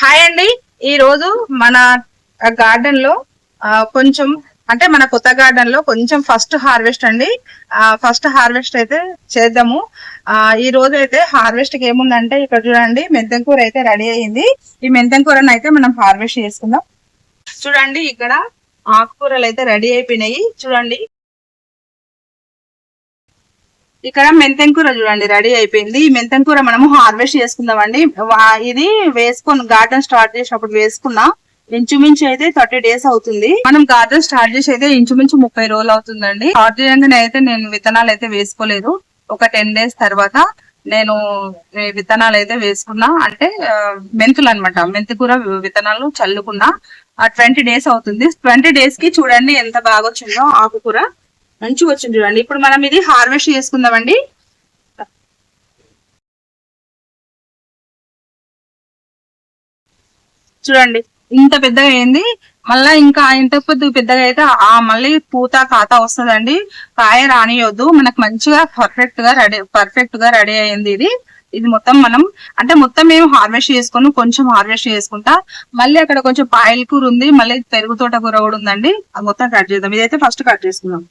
Hi అండి. ఈ రోజు మన గార్డెన్లో ఆ, కొంచెం అంటే మన కొత్త గార్డెన్లో కొంచెం ఫస్ట్ హార్వెస్ట్ అండి. ఫస్ట్ హార్వెస్ట్ అయితే చేద్దాము. ఆ ఈ రోజు అయితే హార్వెస్ట్కి ఏముందంటే ఇక్కడ చూడండి మెంతం కూర అయితే రెడీ అయ్యింది ఈ మెంతం కూరను అయితే మనం హార్వెస్ట్ చేసుకుందాం. చూడండి ఇక్కడ ఆకుకూరలు అయితే రెడీ అయిపోయినాయి. చూడండి ఇక్కడ మెంతం కూర చూడండి రెడీ అయిపోయింది. ఈ మెంతం కూర మనము హార్వెస్ట్ చేసుకుందామండి. ఇది వేసుకొని గార్డెన్ స్టార్ట్ చేసినప్పుడు వేసుకున్నా ఇంచుమించు అయితే థర్టీ డేస్ అవుతుంది. మనం గార్డెన్ స్టార్ట్ చేసి అయితే ఇంచుమించు ముప్పై రోజులు అవుతుందండి. స్టార్ట్ చేయగానే అయితే నేను విత్తనాలు అయితే వేసుకోలేదు. ఒక టెన్ డేస్ తర్వాత నేను విత్తనాలు అయితే వేసుకున్నా. అంటే మెంతులు అనమాట మెంతి కూర విత్తనాలు చల్లుకున్నా. ఆ ట్వంటీ డేస్ అవుతుంది. ట్వంటీ డేస్కి చూడండి ఎంత బాగా వచ్చిందో ఆకుకూర. మంచిగా వచ్చింది చూడండి. ఇప్పుడు మనం ఇది హార్వెస్ట్ చేసుకుందామండి. చూడండి ఇంత పెద్దగా అయింది. మళ్ళా ఇంకా ఇంత పొద్దు పెద్దగా అయితే ఆ మళ్ళీ పూత కాత వస్తుందండి. కాయ రానియొద్దు. మనకు మంచిగా పర్ఫెక్ట్గా రెడీ పర్ఫెక్ట్గా రెడీ అయింది ఇది. ఇది మొత్తం మనం అంటే మొత్తం మేము హార్వెస్ట్ చేసుకుని కొంచెం హార్వెస్ట్ చేసుకుంటా. మళ్ళీ అక్కడ కొంచెం పాయల కూర ఉంది. మళ్ళీ పెరుగు తోట కూర కూడా ఉందండి. అది మొత్తం కట్ చేద్దాం. ఇదైతే ఫస్ట్ కట్ చేసుకుందాం.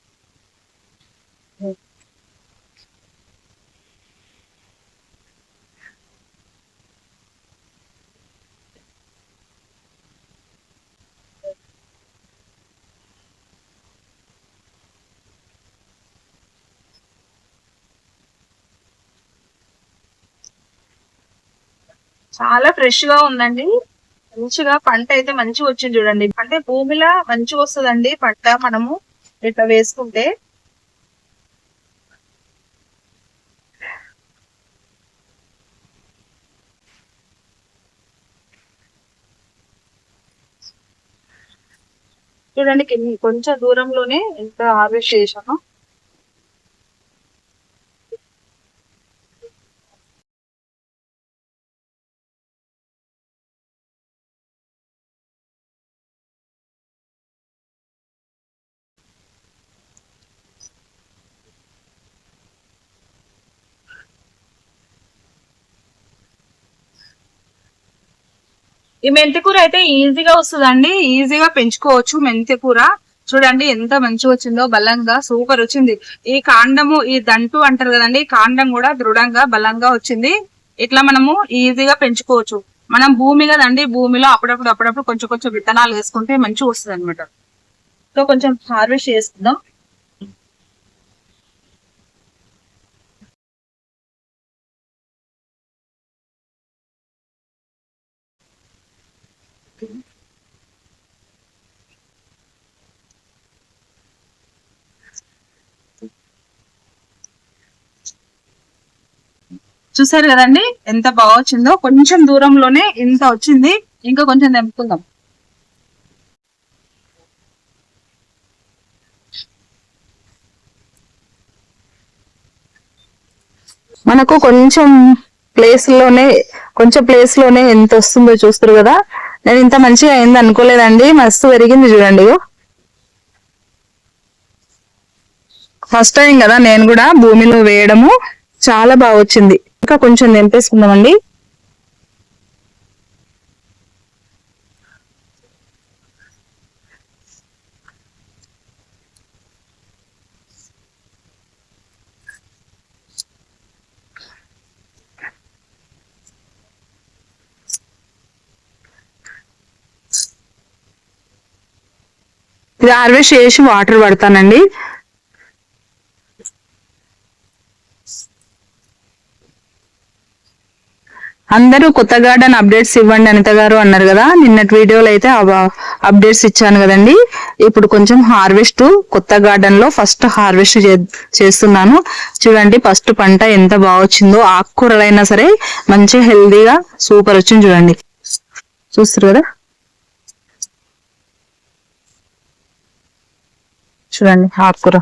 చాలా ఫ్రెష్గా ఉందండి. మంచిగా పంట అయితే మంచిగా వచ్చింది చూడండి. అంటే భూమిలా మంచిగా వస్తుందండి పంట మనము ఇట్లా వేసుకుంటే. చూడండి కొంచెం దూరంలోనే ఎంత హార్వెస్ట్ చేశాను. ఈ మెంతి కూర అయితే ఈజీగా వస్తుందండి. ఈజీగా పెంచుకోవచ్చు మెంతి కూర. చూడండి ఎంత మంచిగా వచ్చిందో బలంగా సూపర్ వచ్చింది. ఈ కాండము ఈ దంటు అంటారు కదండి ఈ కాండం కూడా దృఢంగా బలంగా వచ్చింది. ఇట్లా మనము ఈజీగా పెంచుకోవచ్చు. మనం భూమి కదండి భూమిలో అప్పుడప్పుడు అప్పుడప్పుడు కొంచెం కొంచెం విత్తనాలు వేసుకుంటే మంచిగా వస్తుంది అనమాట సో కొంచెం హార్వెస్ట్ చేసుకుందాం చూసారు కదండి? ఎంత బాగా వచ్చిందో? కొంచెం దూరంలోనే ఇంత వచ్చింది. ఇంకా కొంచెం తెంపుకుందాం. మనకు కొంచెం ప్లేస్లోనే కొంచెం ప్లేస్లోనే ఎంత వస్తుందో చూస్తారు కదా? నేను ఇంత మంచిగా అయింది అనుకోలేదండి. మస్తు పెరిగింది చూడండి ఫస్ట్ టైం కదా నేను కూడా భూమిలో వేయడము. చాలా బాగా వచ్చింది. ఇంకా కొంచెం నింపేసుకుందామండి. ఇది హార్వెస్ట్ చేసి వాటర్ పడతానండి అందరూ కొత్త గార్డెన్ అప్డేట్స్ ఇవ్వండి అనిత గారు అన్నారు కదా. నిన్నటి వీడియోలో అయితే అప్డేట్స్ ఇచ్చాను కదండి. ఇప్పుడు కొంచెం హార్వెస్ట్ కొత్త గార్డెన్లో ఫస్ట్ హార్వెస్ట్ చేస్తున్నాను. చూడండి ఫస్ట్ పంట ఎంత బాగా వచ్చిందో ఆకుకూరలైనా సరే మంచిగా హెల్దీగా సూపర్ వచ్చింది చూడండి. చూస్తారు కదా? చూడండి ఆకుకూర.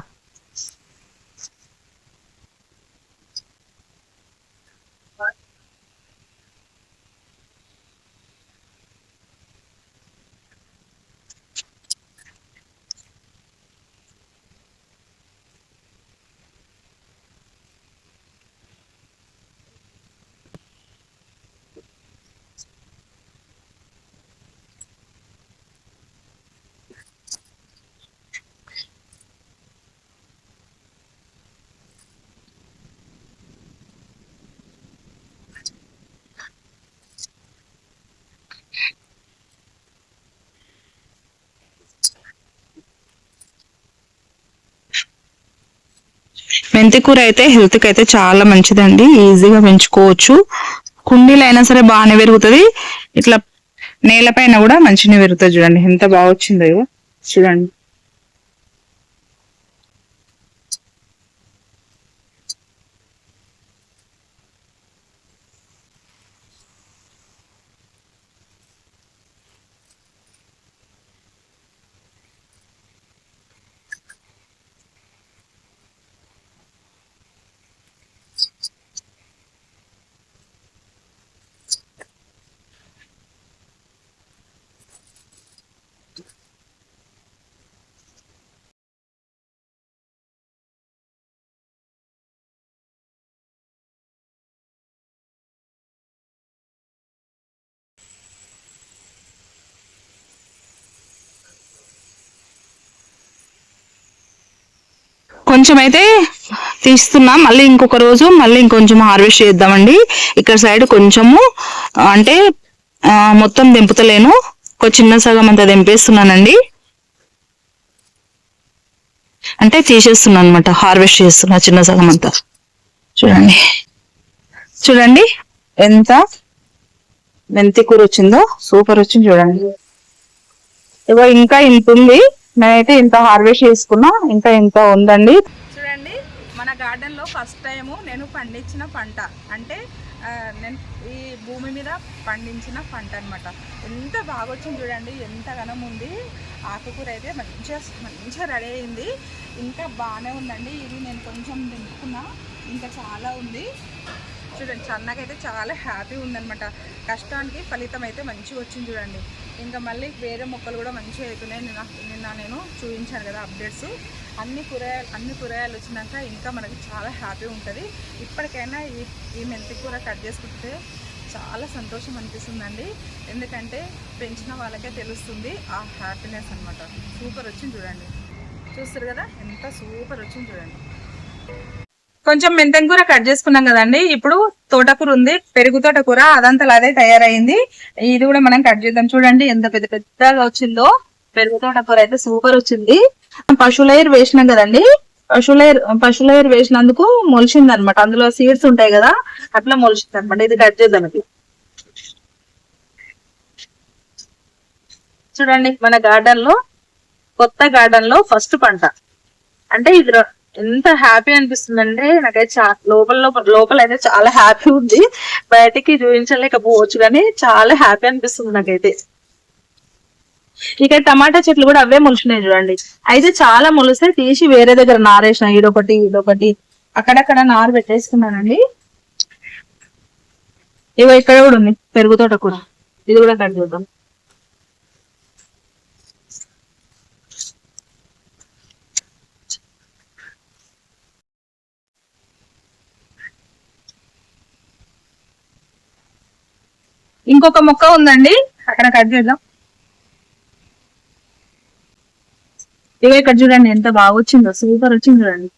మెంతి కూర అయితే హెల్త్కి అయితే చాలా మంచిదండి. ఈజీగా పెంచుకోవచ్చు. కుండీలు అయినా సరే బాగానే పెరుగుతుంది. ఇట్లా నేలపైన కూడా మంచిగా పెరుగుతుంది చూడండి. ఎంత బాగా వచ్చిందో ఇగో. చూడండి. కొంచెం అయితే తీస్తున్నాం. మళ్ళీ ఇంకొక రోజు మళ్ళీ ఇంకొంచెం హార్వెస్ట్ చేద్దామండి. ఇక్కడ సైడ్ కొంచెము అంటే మొత్తం దింపుతలేను ఒక చిన్న సగం అంతా దింపేస్తున్నానండి అంటే తీసేస్తున్నాను అనమాట హార్వెస్ట్ చేస్తున్నా చిన్న సగం అంతా. చూడండి. చూడండి ఎంత మెంతి కూర వచ్చిందో. సూపర్ వచ్చింది చూడండి. ఇగో ఇంకా ఇంత ఉంది నేనైతే ఇంత హార్వెస్ట్ చేసుకున్నా ఇంకా ఇంత ఉందండి. చూడండి మన గార్డెన్లో ఫస్ట్ టైము నేను పండించిన పంట. అంటే నేను ఈ భూమి మీద పండించిన పంట అనమాట ఎంత బాగా వచ్చింది చూడండి ఎంత ఘనం ఉంది. ఆకుకూర అయితే మంచిగా మంచిగా రెడీ అయింది. ఇంకా బాగానే ఉందండి. ఇది నేను కొంచెం దింపుకున్నా ఇంకా చాలా ఉంది. చూడండి చన్నకైతే చాలా హ్యాపీ ఉందన్నమాట. కష్టానికి ఫలితం అయితే మంచిగా వచ్చింది చూడండి. ఇంకా మళ్ళీ వేరే మొక్కలు కూడా మంచిగా అవుతున్నాయి నిన్న నిన్న నేను చూపించాను కదా అప్డేట్స్ అన్ని కూరగాయలు అన్ని కూరగాయలు వచ్చినాక ఇంకా మనకి చాలా హ్యాపీ ఉంటుంది. ఇప్పటికైనా ఈ ఈ మెంతి కూర కట్ చేసుకుంటే చాలా సంతోషం అనిపిస్తుందండి. ఎందుకంటే పెంచిన వాళ్ళకే తెలుస్తుంది ఆ హ్యాపీనెస్ అనమాట సూపర్ వచ్చింది చూడండి. చూస్తారు కదా ఎంత సూపర్ వచ్చింది చూడండి. కొంచెం మెంతం కూర కట్ చేసుకున్నాం కదండి. ఇప్పుడు తోటకూర ఉంది. పెరుగు తోటకూర అదంతా అదే తయారైంది. ఇది కూడా మనం కట్ చేద్దాం. చూడండి ఎంత పెద్ద పెద్దగా వచ్చిందో. పెరుగు తోటకూర అయితే సూపర్ వచ్చింది. పశువులైర్ వేసినాం కదండి. పశువులైర్ పశువులైర్ వేసినందుకు మొలిచింది అనమాట అందులో సీడ్స్ ఉంటాయి కదా అట్లా మొలిచింది అనమాట ఇది కట్ చేద్దాం ఇది. చూడండి మన గార్డెన్లో కొత్త గార్డెన్లో ఫస్ట్ పంట. అంటే ఇది ఎంత హ్యాపీ అనిపిస్తుందంటే నాకైతే చా- లోపల లోపల అయితే చాలా హ్యాపీ ఉంది. బయటికి చూపించలేకపోవచ్చు కానీ చాలా హ్యాపీ అనిపిస్తుంది నాకైతే. ఇక్కడ టమాటా చెట్లు కూడా అవే మొలిచినాయి చూడండి. అయితే చాలా మొలిస్తే తీసి వేరే దగ్గర నారేసిన ఈడొకటి ఈడొకటి అక్కడక్కడ నారు పెట్టేసుకున్నానండి. ఇవో ఇక్కడ కూడా ఉంది పెరుగుతోట కూడా. కూర ఇది కూడా కట్ చూద్దాం. ఇంకొక మొక్క ఉందండి. అక్కడ కట్ చేద్దాం. ఇక ఇక్కడ చూడండి ఎంత బాగా వచ్చిందో. సూపర్ వచ్చింది చూడండి.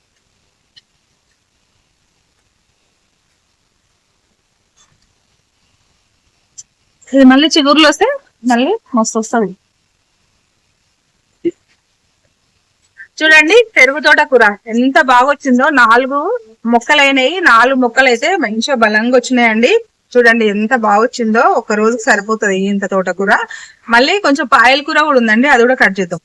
ఇది మళ్ళీ చిగురులు వస్తే మళ్ళీ మస్తు వస్తుంది. చూడండి పెరుగు తోట కూర ఎంత బాగా వచ్చిందో. నాలుగు మొక్కలు అయినాయి నాలుగు మొక్కలు అయితే మంచిగా బలంగా వచ్చినాయండి. చూడండి ఎంత బాగా వచ్చిందో ఒక రోజుకి సరిపోతుంది ఇంత తోటకూర మళ్ళీ కొంచెం పాయల కూర కూడా ఉందండి అది కూడా కట్ చేద్దాం.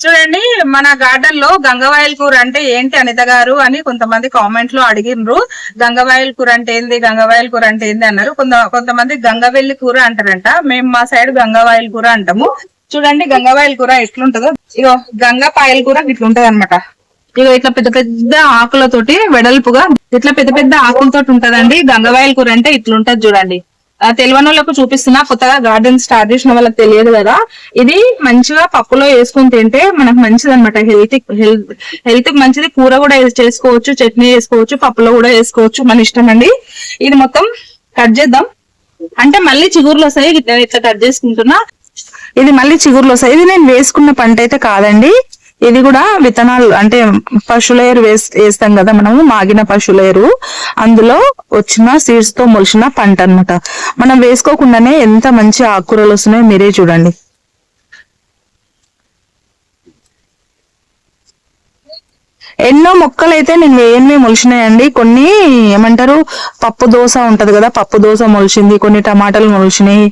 చూడండి మన గార్డెన్లో గంగవాయల కూర అంటే ఏంటి అనిత గారు అని కొంతమంది కామెంట్లో అడిగినరు గంగవాయల కూర అంటే ఏంది గంగవాయల కూర అంటే ఏంది అన్నారు. కొంత కొంతమంది గంగవెల్లి కూర అంటారంట. మేము మా సైడ్ గంగవాయల కూర అంటాము. చూడండి గంగవాయల కూర ఎట్లుంటుందో. ఇగో గంగపాయల కూర ఇట్లుంటది అనమాట ఇగో ఇట్లా పెద్ద పెద్ద ఆకులతోటి వెడల్పుగా ఇట్లా పెద్ద పెద్ద ఆకులతోటి ఉంటదండి. గంగవాయల కూర అంటే ఇట్లుంటది చూడండి. ఆ తెలియని వాళ్ళకు చూపిస్తున్నా కొత్తగా గార్డెన్ స్టార్ట్ చేసిన వాళ్ళకి తెలియదు కదా. ఇది మంచిగా పప్పులో వేసుకుని తింటే మనకు మంచిది అనమాట హెల్త్ హెల్త్ హెల్త్ మంచిది. కూర కూడా చేసుకోవచ్చు చట్నీ చేసుకోవచ్చు పప్పులో కూడా వేసుకోవచ్చు మన ఇష్టం అండి. ఇది మొత్తం కట్ చేద్దాం. అంటే మళ్ళీ చిగురులు వస్తాయి ఇట్లా కట్ చేసుకుంటున్నా. ఇది మళ్ళీ చిగురులు వస్తాయి. ఇది నేను వేసుకున్న పంట అయితే కాదండి. ఇది కూడా విత్తనాలు అంటే పశువులేరు వేస్ వేస్తాం కదా మనము మాగిన పశువులేరు అందులో వచ్చిన సీడ్స్తో మొలిచిన పంట అన్నమాట. మనం వేసుకోకుండానే ఎంత మంచి ఆకుకూరలు వస్తున్నాయో మీరే చూడండి. ఎన్నో మొక్కలు అయితే నేను వేయనివి మొలిచినాయండి. కొన్ని ఏమంటారు పప్పు దోశ ఉంటది కదా పప్పు దోశ మొలిచింది కొన్ని టమాటాలు మొలిచినాయి.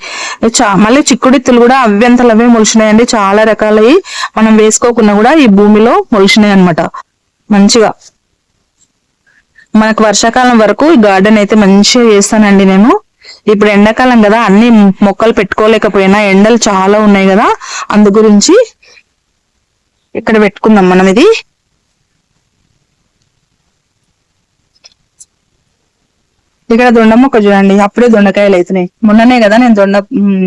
చా మళ్ళీ చిక్కుడిత్తులు కూడా అవ్యంతలు అవే మొలిచినాయండి. చాలా రకాలవి మనం వేసుకోకుండా కూడా ఈ భూమిలో మొలిచినాయి అనమాట మంచిగా. మనకు వర్షాకాలం వరకు ఈ గార్డెన్ అయితే మంచిగా చేస్తానండి నేను. ఇప్పుడు ఎండాకాలం కదా అన్ని మొక్కలు పెట్టుకోలేకపోయినా ఎండలు చాలా ఉన్నాయి కదా. అందు గురించి ఇక్కడ పెట్టుకుందాం మనం ఇది. ఇక్కడ దొండ మొక్క చూడండి అప్పుడే దొండకాయలు అవుతున్నాయి మొన్ననే కదా నేను దొండ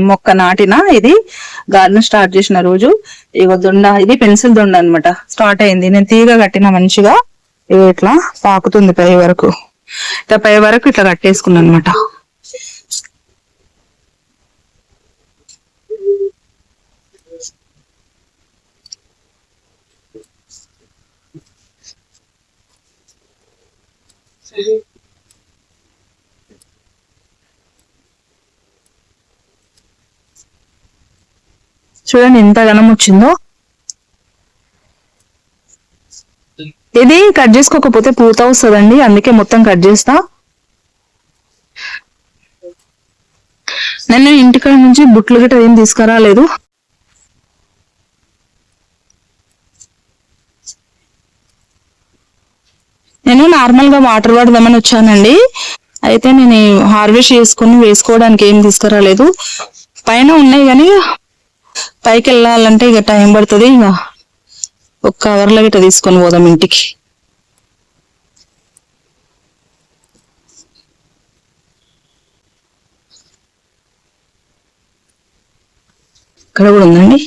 మొక్క నాటిన ఇది గార్డెన్ స్టార్ట్ చేసిన రోజు. ఇగో దొండ ఇది పెన్సిల్ దొండ అనమాట స్టార్ట్ అయింది. నేను తీగ కట్టిన మంచిగా ఇగో ఇట్లా పాకుతుంది పై వరకు. ఇట్లా పై వరకు ఇట్లా కట్టేసుకున్నాను అనమాట చూడండి ఎంత ఘనం వచ్చిందో. ఇది కట్ చేసుకోకపోతే పూత వస్తుందండి అందుకే మొత్తం కట్ చేస్తా. నేను ఇంటికాడ నుంచి బుట్లు గిట్ట ఏం తీసుకురాలేదు. నేను నార్మల్గా వాటర్ పడదామని వచ్చానండి. అయితే నేను హార్వెస్ట్ చేసుకుని వేసుకోవడానికి ఏం తీసుకురాలేదు. పైన ఉన్నాయి కానీ పైకి వెళ్ళాలంటే ఇక టైం పడుతుంది ఇక ఒక అవర్లో గిట్ట తీసుకొని పోదాం ఇంటికి. ఇక్కడ కూడా ఉందండి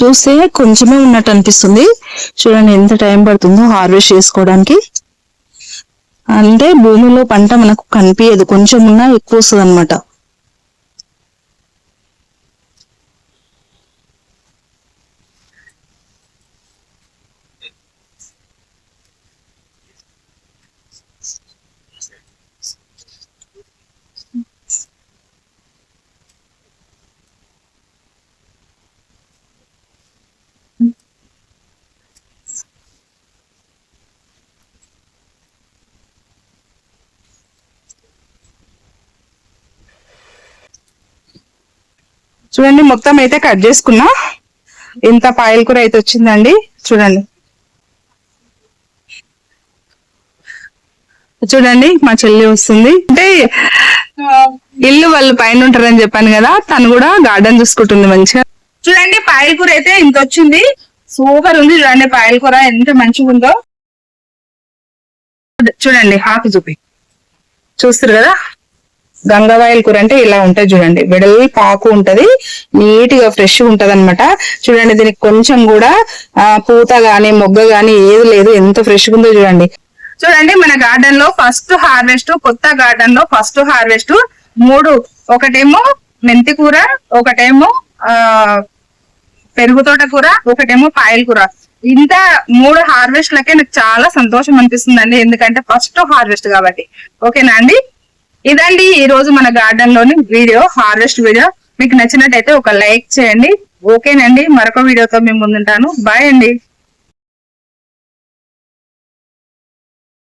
చూస్తే కొంచెమే ఉన్నట్టు అనిపిస్తుంది. చూడండి ఎంత టైం పడుతుందో హార్వెస్ట్ చేసుకోవడానికి. అంటే భూమిలో పంట మనకు కనిపించదు కొంచెం ఉన్నా ఎక్కువ వస్తుంది అనమాట చూడండి మొత్తం అయితే కట్ చేసుకున్నా. ఇంత పాయల కూర అయితే వచ్చిందండి. చూడండి. చూడండి మా చెల్లి వస్తుంది. అంటే ఇల్లు వాళ్ళు పైన ఉంటారని చెప్పాను కదా తను కూడా గార్డెన్ చూసుకుంటుంది మంచిగా. చూడండి పాయల కూర అయితే ఇంత వచ్చింది. సూపర్ ఉంది చూడండి పాయల కూర ఎంత మంచిగా ఉందో. చూడండి ఆకు చూపి చూస్తారు కదా? గంగవాయల కూర అంటే ఇలా ఉంటది చూడండి. వెడల్వి పాకు ఉంటది. నీట్గా ఫ్రెష్ ఉంటది అనమాట చూడండి దీనికి కొంచెం కూడా ఆ, పూత గాని మొగ్గ గాని ఏది లేదు. ఎంత ఫ్రెష్ ఉందో చూడండి. చూడండి మన గార్డెన్లో ఫస్ట్ హార్వెస్ట్ కొత్త గార్డెన్లో ఫస్ట్ హార్వెస్ట్ మూడు. ఒకటేమో మెంతి కూర ఒకటేమో ఆ పెరుగు తోట కూర ఒకటేమో పాయల కూర. ఇంత మూడు హార్వెస్ట్ లకే నాకు చాలా సంతోషం అనిపిస్తుందండి. ఎందుకంటే ఫస్ట్ హార్వెస్ట్ కాబట్టి. ఓకేనా అండి? ఇదండి ఈ రోజు మన గార్డెన్లోని వీడియో హార్వెస్ట్ వీడియో మీకు నచ్చినట్టయితే ఒక లైక్ చేయండి. ఓకేనండి మరొక వీడియోతో మేము ముందుంటాను. బాయ్ అండి.